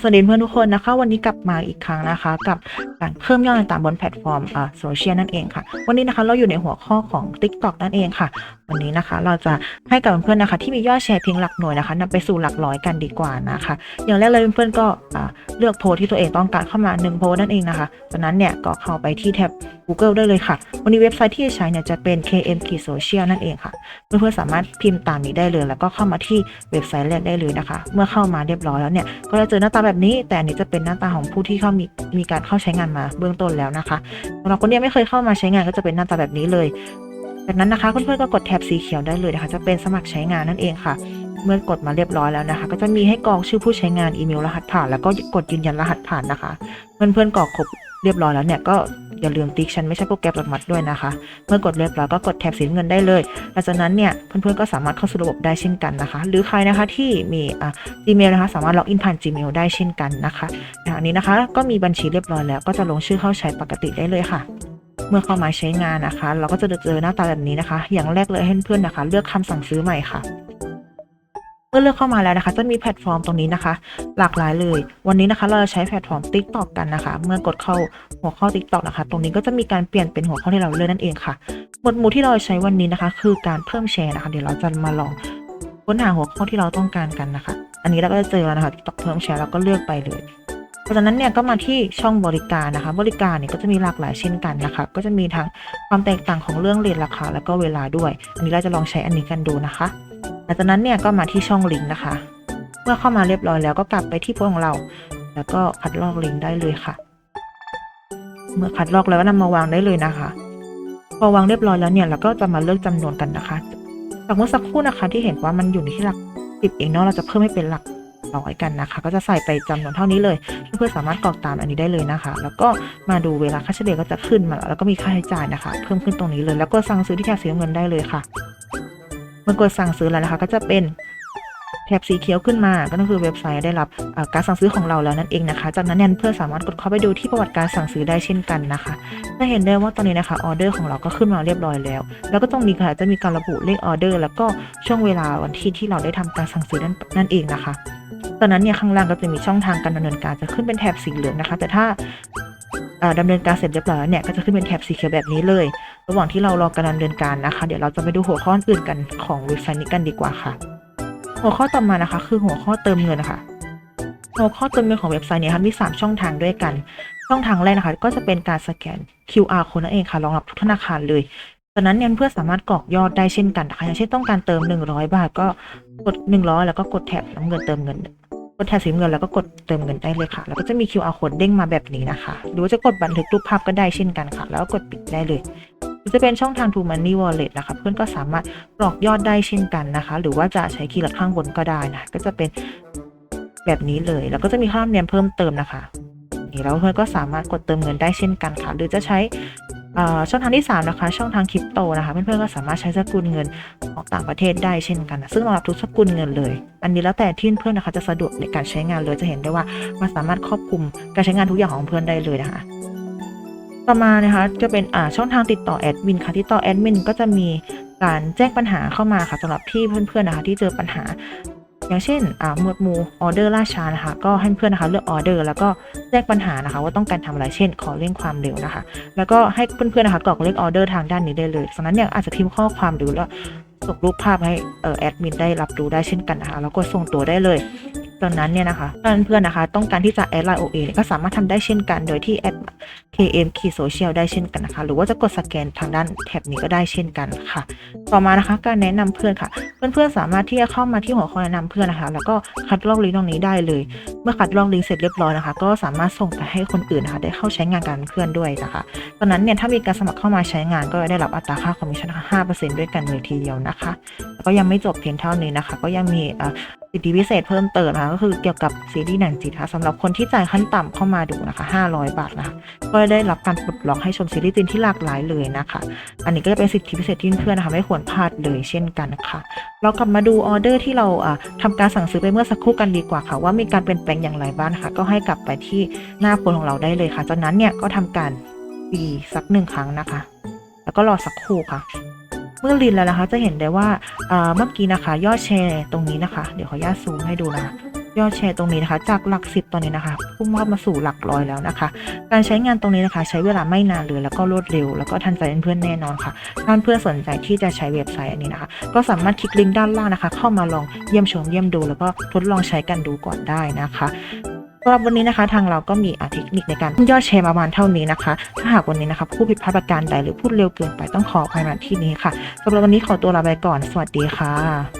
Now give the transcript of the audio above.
สวัสดีเพื่อนทุกคนนะคะ วันนี้กลับมาอีกครั้งนะคะ กับการเพิ่มยอดต่างๆบนแพลตฟอร์มอ่าโซเชียลนั่นเองค่ะ วันนี้นะคะเราอยู่ในหัวข้อของ TikTok นั่นเองค่ะ วันนี้นะคะเราจะให้กับเพื่อนๆนะคะ ที่มียอดแชร์เพียงหลักหน่วยนะคะนำไปสู่หลักร้อยกันดีกว่านะคะ อย่างแรกเลยเพื่อนๆก็เลือกโพสที่ตัวเองต้องการเข้ามา1โพสนั่นเองนะคะจากนั้นเนี่ยก็เข้าไปที่แท็บ Google ได้เลยค่ะ วันนี้เว็บไซต์ที่จะใช้เนี่ยจะเป็น KM k Social นั่นเองค่ะ เพื่อนๆสามารถพิมพ์ตามนี้ได้เลย แล้วก็เข้ามาที่เว็บไซต์แรกได้เลยนะคะ เมื่อเข้ามาเรียบร้อยแล้วเนี่ย ก็จะเจอหน้าตาแบบนี้ แต่อันนี้จะเป็นหน้าตาของผู้ที่เข้ามีมีการเข้าใช้งานมาเบื้องต้นแล้วนะคะสำหรับคนที่ไม่เคยเข้ามาใช้งานก็จะเป็นหน้าตาแบบนี้เลยจากนั้นนะคะเพื่อนๆก็กดแท็บสีเขียวได้เลยนะคะ จะเป็นสมัครใช้งานนั่นเองค่ะ เมื่อกดมาเรียบร้อยแล้วนะคะ ก็จะมีให้กรอกชื่อผู้ใช้งานอีเมลรหัสผ่าน แล้วก็กดยืนยันรหัสผ่านนะคะ เพื่อนๆกรอกครบเรียบร้อยแล้วเนี่ยก็ อย่าลืมติ๊กฉันไม่ใช่โปรแกรมอัตโนมัติด้วยนะคะ เมื่อกดเรียบร้อยก็กดแท็บสีน้ำเงินได้เลยหลังจากนั้นเนี่ยเพื่อนๆก็สามารถเข้าสู่ระบบได้เช่นกันนะคะ หรือใครนะคะที่มีอ่า Gmail นะคะสามารถล็อกอินผ่าน Gmail ได้เช่นกันนะคะอย่างนี้นะคะก็มีบัญชีเรียบร้อยแล้วก็จะลงชื่อเข้าใช้ปกติได้เลยค่ะเมื่อเข้ามาใช้งานนะคะ เราก็จะเจอหน้าตาแบบนี้นะคะ อย่างแรกเลยให้เพื่อนนะคะ เลือกคำสั่งซื้อใหม่ค่ะ มื่อเลือกเข้ามาแล้วนะคะ จะมีแพลตฟอร์มตรงนี้นะคะ หลากหลายเลย วันนี้นะคะเราจะใช้แพลตฟอร์ม TikTok กันนะคะ เมื่อกดเข้าหัวข้อ TikTok นะคะ ตรงนี้ก็จะมีการเปลี่ยนเป็นหัวข้อที่เราเลือกนั่นเองค่ะ หมวดหมู่ที่เราใช้วันนี้นะคะ คือการเพิ่มแชร์นะคะ เดี๋ยวเราจะมาลองค้นหาหัวข้อที่เราต้องการกันนะคะ อันนี้เราก็จะเจอแล้วนะคะ TikTok เพิ่มแชร์แล้วก็เลือกไปเลยเพราะฉะนั้นเนี่ยก็มาที่ช่องบริการนะคะ บริการเนี่ยก็จะมีหลากหลายเช่นกันนะคะ ก็จะมีทั้งความแตกต่างของเรื่องเรทราคา แล้วก็เวลาด้วย อันนี้เราจะลองใช้อันนี้กันดูนะคะ หลังจากนั้นเนี่ยก็มาที่ช่องลิงก์นะคะ เมื่อเข้ามาเรียบร้อยแล้วก็กลับไปที่โพสของเรา แล้วก็คัดลอกลิงก์ได้เลยค่ะ เมื่อคัดลอกแล้วก็นำมาวางได้เลยนะคะ พอวางเรียบร้อยแล้วเนี่ยเราก็จะมาเลือกจำนวนกันนะคะจากเมื่อสักครู่นะคะที่เห็นว่ามันอยู่ในที่หลักสิบเองเนาะเราจะเพิ่มให้เป็นหลักร้อยกันนะคะ ก็จะใส่ไปจำนวนเท่านี้เลย เพื่อนๆสามารถกรอกตามอันนี้ได้เลยนะคะ แล้วก็มาดูเวลาค่าเฉลี่ยก็จะขึ้นมาแล้วก็มีค่าใช้จ่ายนะคะ เพิ่มขึ้นตรงนี้เลย แล้วก็สั่งซื้อที่แถบสีน้ำเงินได้เลยค่ะ เมื่อกดสั่งซื้อแล้วนะคะ ก็จะเป็นแถบสีเขียวขึ้นมา ก็คือเว็บไซต์ได้รับการสั่งซื้อของเราแล้วนั่นเองนะคะ จากนั้นเนี่ยเพื่อนสามารถกดเข้าไปดูที่ประวัติการสั่งซื้อได้เช่นกันนะคะ จะเห็นได้ว่าตอนนี้นะคะออเดอร์ของเราก็ขึ้นมาเรียบร้อยแล้ว แล้วก็ตรงนี้ค่ะจะมีการระบุเลขออเดอร์ แล้วก็ช่วงเวลาวันที่ที่เราได้ทำการสั่งซื้อนั่นนั่นเองนะคะตอนนั้นเนี่ยข้างล่างก็จะมีช่องทางการดำเนินการจะขึ้นเป็นแถบสีเหลืองนะคะ แต่ถ้าเอ่อดำเนินการเสร็จเรียบร้อยแล้วเนี่ยก็จะขึ้นเป็นแถบสีเขียวแบบนี้เลย ระหว่างที่เรารอการดำเนินการนะคะ เดี๋ยวเราจะไปดูหัวข้ออื่นกันของเว็บไซต์นี้กันดีกว่าค่ะ หัวข้อต่อมานะคะ คือหัวข้อเติมเงินนะคะหัวข้อเติมเงินของเว็บไซต์เนี้ค่ะมี 3 ช่องทางด้วยกัน ช่องทางแรกนะคะ ก็จะเป็นการสแกน QR code นั่นเองค่ะรองรับทุกธนาคารเลยจากนั้นเนี่ยเพื่อสามารถกรอกยอดได้เช่นกันนะคะอย่างเช่นต้องการเติม 100 บาทก็กด 100 แล้วก็กดแท็บน้ำเงินเติมเงินกดแท็บสีเงินแล้วก็กดเติมเงินได้เลยค่ะ แล้วก็จะมี QR code เด้งมาแบบนี้นะคะ หรือว่าจะกดบันทึกรูปภาพก็ได้เช่นกันค่ะ แล้วก็กดปิดได้เลย จะเป็นช่องทาง True Money Wallet นะคะเพื่อนก็สามารถกรอกยอดได้เช่นกันนะคะ หรือว่าจะใช้คีย์ลัดข้างบนก็ได้นะก็จะเป็นแบบนี้เลย แล้วก็จะมีค่าธรรมเนียมเพิ่มเติมนะคะนี่แล้วเพื่อนก็สามารถกดเติมเงินได้เช่นกันค่ะ หรือจะใช้อ่อช่องทางที่สามนะคะ ช่องทางคริปโตนะคะ เพื่อนๆก็สามารถใช้สกุลเงินของต่างประเทศได้เช่นกันนะซึ่งรองรับทุกสกุลเงินเลย อันนี้แล้วแต่ที่เพื่อนนะคะจะสะดวกในการใช้งานเลยจะเห็นได้ว่ามันสามารถครอบคลุมการใช้งานทุกอย่างของเพื่อนได้เลยนะคะ ต่อมานะคะจะเป็นอ่าช่องทางติดต่อแอดมินค่ะติดต่อแอดมินก็จะมีการแจ้งปัญหาเข้ามาค่ะสำหรับที่เพื่อนๆนะคะที่เจอปัญหา อย่างเช่นอ่าหมวดหมู่ออเดอร์ล่าช้านะคะก็ให้เพื่อนนะคะเลือกออเดอร์แล้วก็แจ้งปัญหานะคะว่าต้องการทำอะไรเช่น ขอเร่งความเร็วนะคะ แล้วก็ให้เพื่อนๆนะคะกรอกเลขออเดอร์ทางด้านนี้ได้เลยจากนั้นเนี่ยอาจจะพิมพ์ข้อความหรือว่าส่งรูปภาพให้อ่อแอดมินได้รับรู้ได้เช่นกันนะคะแล้วก็ส่งตัวได้เลย ตอนนั้นเนี่ยนะคะเพื่อนๆนะคะ ต้องการที่จะแอดไลน์ OA เนี่ยก็สามารถทำได้เช่นกัน โดยที่แอด KM Key Social ได้เช่นกันนะคะ หรือว่าจะกดสแกนทางด้านแท็บนี้ก็ได้เช่นกันค่ะ ต่อมานะคะ การแนะนำเพื่อนค่ะ เพื่อนๆสามารถที่จะเข้ามาที่หัวข้อแนะนำเพื่อนนะคะ แล้วก็คัดลอกลิงก์ตรงนี้ได้เลย เมื่อคัดลอกลิงก์เสร็จเรียบร้อยนะคะ ก็สามารถส่งไปให้คนอื่นนะคะ ได้เข้าใช้งานกันเพื่อนด้วยนะคะตอนนั้นเนี่ยถ้ามีการสมัครเข้ามาใช้งานก็ได้รับอัตราค่าคอมมิชชั่นห้าเปอร์เซ็นต์ด้วยกันเลยทีเดียวนะคะ แล้วก็ยังไม่จบเพียงเท่านี้นะคะ ก็ยังมีอ่อ สิทธิพิเศษเพิ่มเติมนะคะก็คือเกี่ยวกับซีรีส์หนังจีนค่ะสำหรับคนที่จ่ายขั้นต่ำเข้ามาดูนะคะ 500 บาทนะคะก็ได้รับการปลดล็อกให้ชมซีรีส์จีนที่หลากหลายเลยนะคะ อันนี้ก็จะเป็นสิทธิพิเศษที่เพื่อนๆนะคะไม่ควรพลาดเลยเช่นกันนะคะเรากลับมาดูออเดอร์ที่เราอ่าทำการสั่งซื้อไปเมื่อสักครู่กันดีกว่าค่ะ ว่ามีการเปลี่ยนแปลงอย่างไรบ้างนะคะก็ให้กลับไปที่หน้าโพสต์ของเราได้เลยค่ะจากนั้นเนี่ยก็ทำการปีสักหนึ่งครั้งนะคะ แล้วก็รอสักครู่ค่ะ เมื่อรินแล้วนะคะ จะเห็นได้ว่าเมื่อกี้นะคะ ยอดแชร์ตรงนี้นะคะ เดี๋ยวขออนุญาตซูมให้ดูนะคะยอดแชร์ตรงนี้นะคะ จากหลักสิบตอนนี้นะคะพุ่งมาสู่หลักร้อยแล้วนะคะ การใช้งานตรงนี้นะคะ ใช้เวลาไม่นานเลยแล้วก็รวดเร็ว แล้วก็ทันใจเพื่อนๆแน่นอนค่ะถ้านเพื่อนสนใจที่จะใช้เว็บไซต์อันนี้นะคะ ก็สามารถคลิกลิงก์ด้านล่างนะคะ เข้ามาลองเยี่ยมชมเยี่ยมดู แล้วก็ทดลองใช้กันดูก่อนได้นะคะำหรับวันนี้นะคะ ทางเราก็มีเทคนิคในการยอดแชร์ประมาณเท่านี้นะคะ ถ้าหากวันนี้นะคะผู้ผิดพลาดประการใดหรือพูดเร็วเกินไปต้องขออภัยมาที่นี้ค่ะสำหรับวันนี้ขอตัวลาไปก่อน สวัสดีค่ะ